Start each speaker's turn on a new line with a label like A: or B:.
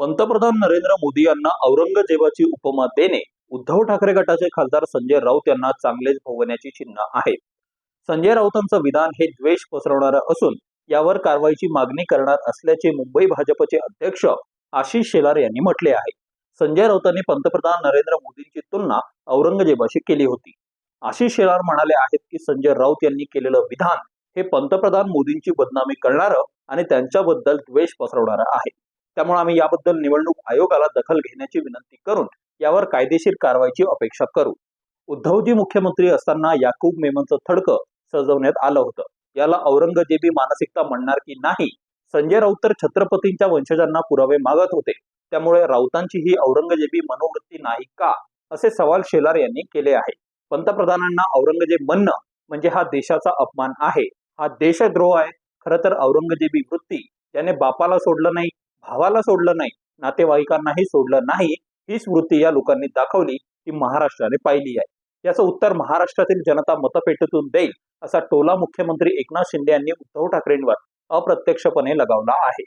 A: पंतप्रधान नरेंद्र मोदी यांना औरंगजेबाची उपमा देणे उद्धव ठाकरे गटाचे खासदार संजय राऊत यांना चांगलेच भोगण्याची चिन्ह आहे. संजय राऊतांचं विधान हे द्वेष पसरवणारं असून यावर कारवाईची मागणी करणार असल्याचे मुंबई भाजपचे अध्यक्ष आशिष शेलार यांनी म्हटले आहे. संजय राऊतांनी पंतप्रधान नरेंद्र मोदींची तुलना औरंगजेबाशी केली होती. आशिष शेलार म्हणाले आहेत की संजय राऊत यांनी केलेलं विधान हे पंतप्रधान मोदींची बदनामी करणारं आणि त्यांच्याबद्दल द्वेष पसरवणारं आहे. त्यामुळे आम्ही याबद्दल निवडणूक आयोगाला दखल घेण्याची विनंती करून यावर कायदेशीर कारवाईची अपेक्षा करू. उद्धवजी मुख्यमंत्री असताना याकूब मेमनचं थडकं सजवण्यात आलं होतं. याला औरंगजेबी मानसिकता म्हणणार की नाही संजय राऊत तर छत्रपतींच्या वंशजांना पुरावे मागत होते. त्यामुळे राऊतांची ही औरंगजेबी मनोवृत्ती नाही का? असे सवाल शेलार यांनी केले आहे पंतप्रधानांना औरंगजेब म्हणणं म्हणजे हा देशाचा अपमान आहे. हा देशद्रोह आहे. खरं तर औरंगजेबी वृत्ती त्याने बापाला सोडलं नाही. भावाला सोडलं नाही नातेवाईकांनाही सोडलं नाही हीच वृत्ती या लोकांनी दाखवली ती महाराष्ट्राने पाहिली आहे. याचं उत्तर महाराष्ट्रातील जनता मतपेटीतून देईल असा टोला मुख्यमंत्री एकनाथ शिंदे यांनी उद्धव ठाकरेंवर अप्रत्यक्षपणे लगावला आहे.